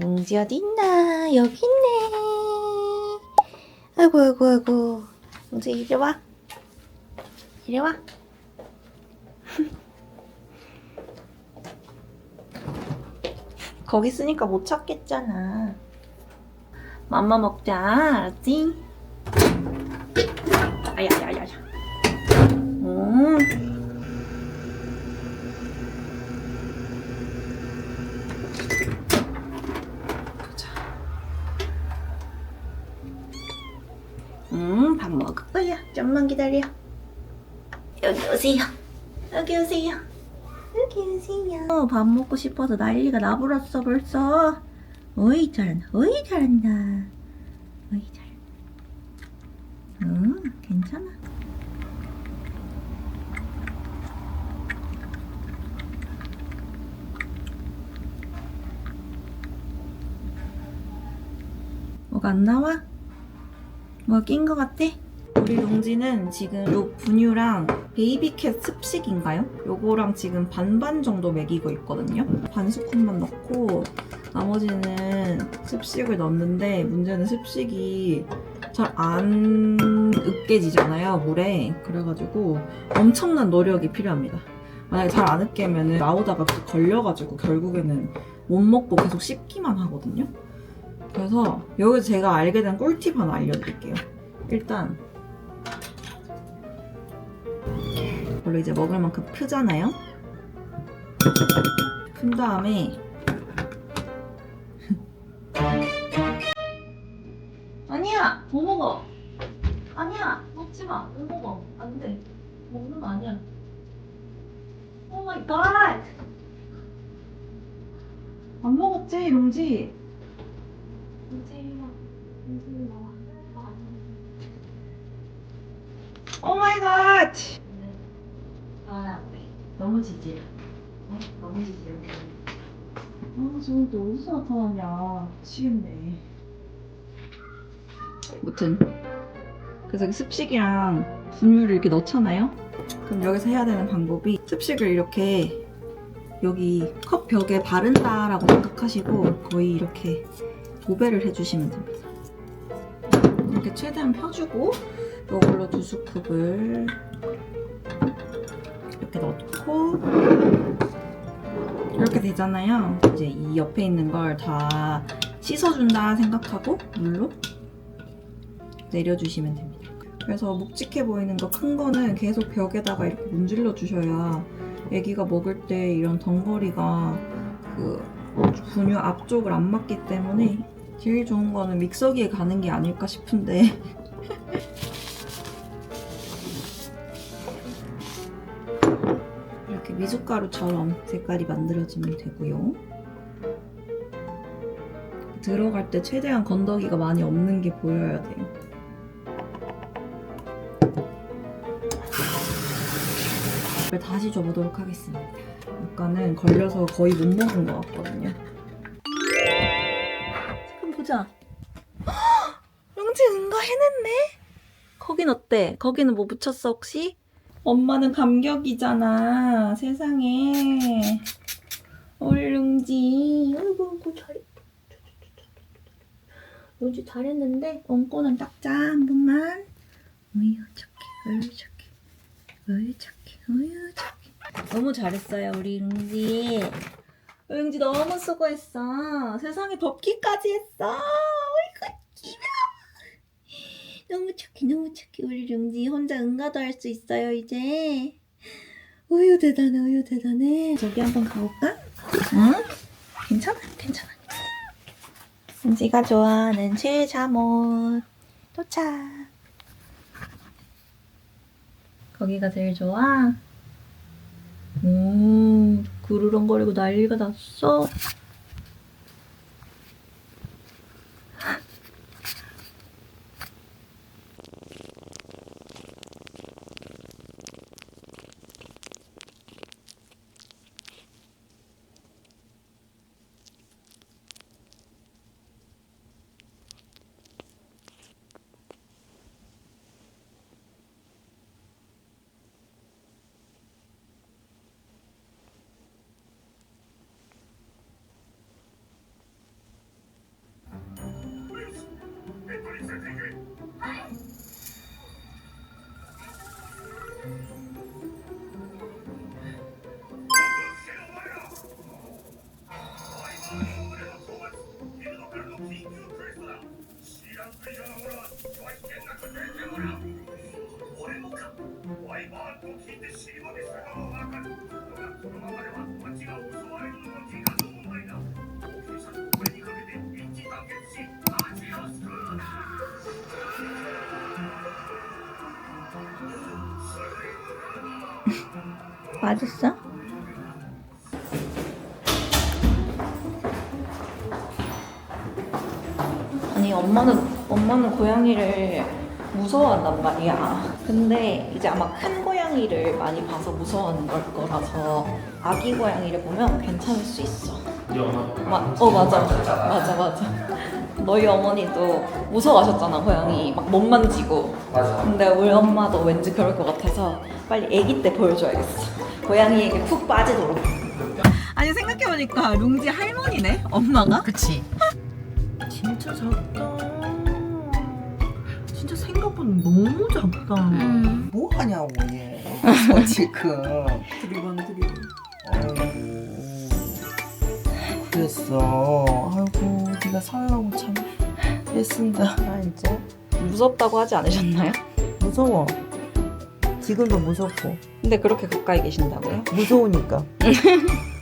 용지 어딨나? 여기 있네. 아이고, 아이고, 아이고. 용지 이리 와. 이리 와. 거기 있으니까 못 찾겠잖아. 맘마 먹자, 알았지? 아야야야야. 음. 보자. 음, 밥 먹을 거야. 좀만 기다려. 여기 오세요. 여기 오세요. 여기 오세요. 어, 밥 먹고 싶어서 난리가 나버렸어 벌써. 어이 잘한다. 어이 잘한다. 어이 잘한다. 응, 괜찮아. 뭐가 안 나와? 뭐가 낀거 같아? 우리 용지는 지금 요 분유랑 베이비캣 습식인가요? 요거랑 지금 반반 정도 먹이고 있거든요. 반 스푼만 넣고 나머지는 습식을 넣는데 문제는 습식이 잘 안 으깨지잖아요 물에 그래가지고 엄청난 노력이 필요합니다. 만약에 잘 안 으깨면 나오다가 걸려가지고 결국에는 못 먹고 계속 씹기만 하거든요. 그래서 여기서 제가 알게 된 꿀팁 하나 알려드릴게요. 일단 원래 이제 먹을 만큼 크잖아요. 큰 다음에 아니야 못 먹어. 아니야 먹지 마 못 먹어. 안 돼. 먹는 거 아니야. 오 마이 갓! 안 먹었지 용지? 용지 와 용지 나와 오 마이 갓! 아, 네. 너무 지질. 어? 너무 지질. 아, 저기 또 어디서 나타나냐. 미치겠네. 무튼. 그래서 습식이랑 분유를 이렇게 넣잖아요? 그럼 여기서 해야 되는 방법이 습식을 이렇게 여기 컵 벽에 바른다라고 생각하시고 거의 이렇게 도배를 해주시면 됩니다. 이렇게 최대한 펴주고 이걸로 두 스쿱을 넣고 이렇게 되잖아요. 이제 이 옆에 있는 걸 다 씻어준다 생각하고 물로 내려주시면 됩니다. 그래서 묵직해 보이는 거 큰 거는 계속 벽에다가 이렇게 문질러 주셔야 아기가 먹을 때 이런 덩거리가 그 분유 앞쪽을 안 맞기 때문에 제일 좋은 거는 믹서기에 가는 게 아닐까 싶은데 이렇게 미숫가루처럼 색깔이 만들어지면 되고요. 들어갈 때 최대한 건더기가 많이 없는 게 보여야 돼요. 다시 줘보도록 하겠습니다. 아까는 걸려서 거의 못 먹은 것 같거든요. 잠깐 보자. 용지 응가 해냈네? 거긴 어때? 거기는 뭐 묻혔어 혹시? 엄마는 감격이잖아. 세상에. 얼룽지. 아이고, 아이고, 잘했다. 용지 잘했는데, 엉꼬는 닦자, 한 번만. 어휴, 착해. 어휴, 착해. 어휴, 착해. 어휴, 착해. 너무 잘했어요, 우리 용지. 용지 너무 수고했어. 세상에 덮기까지 했어. 어이구, 귀여워. 너무 착해. 우리 용지 혼자 응가도 할 수 있어요, 이제. 우유 대단해, 우유 대단해. 저기 한번 가볼까? 응? 괜찮아, 괜찮아. 용지가 좋아하는 칠자못 도착. 거기가 제일 좋아? 오, 그르렁거리고 난리가 났어. 맛있어? 아니 엄마는 엄마는 고양이를 무서워한단 말이야. 근데 이제 아마 큰 고양이를 많이 봐서 무서워하는 걸 거라서 아기 고양이를 보면 괜찮을 수 있어. 마, 어 맞아 맞아 맞아. 너희 어머니도 무서워하셨잖아 고양이 막 못 만지고. 맞아 근데 우리 엄마도 왠지 그럴 것 같아서 빨리 아기 때 보여줘야겠어. 고양이에게 푹 빠지도록. 아니 생각해보니까 룽지 할머니네 엄마가. 그치. 진짜. 진짜 생각보다 너무 작다. 음. 뭐 하냐고 얘. 여기서 지금. 드리번 드리번. 아이고. 그랬어. 아이고 네가 사랑하고 참 애쓴다. 나 이제 무섭다고 하지 않으셨나요? 무서워. 지금도 무섭고 근데 그렇게 가까이 계신다고요? 무서우니까.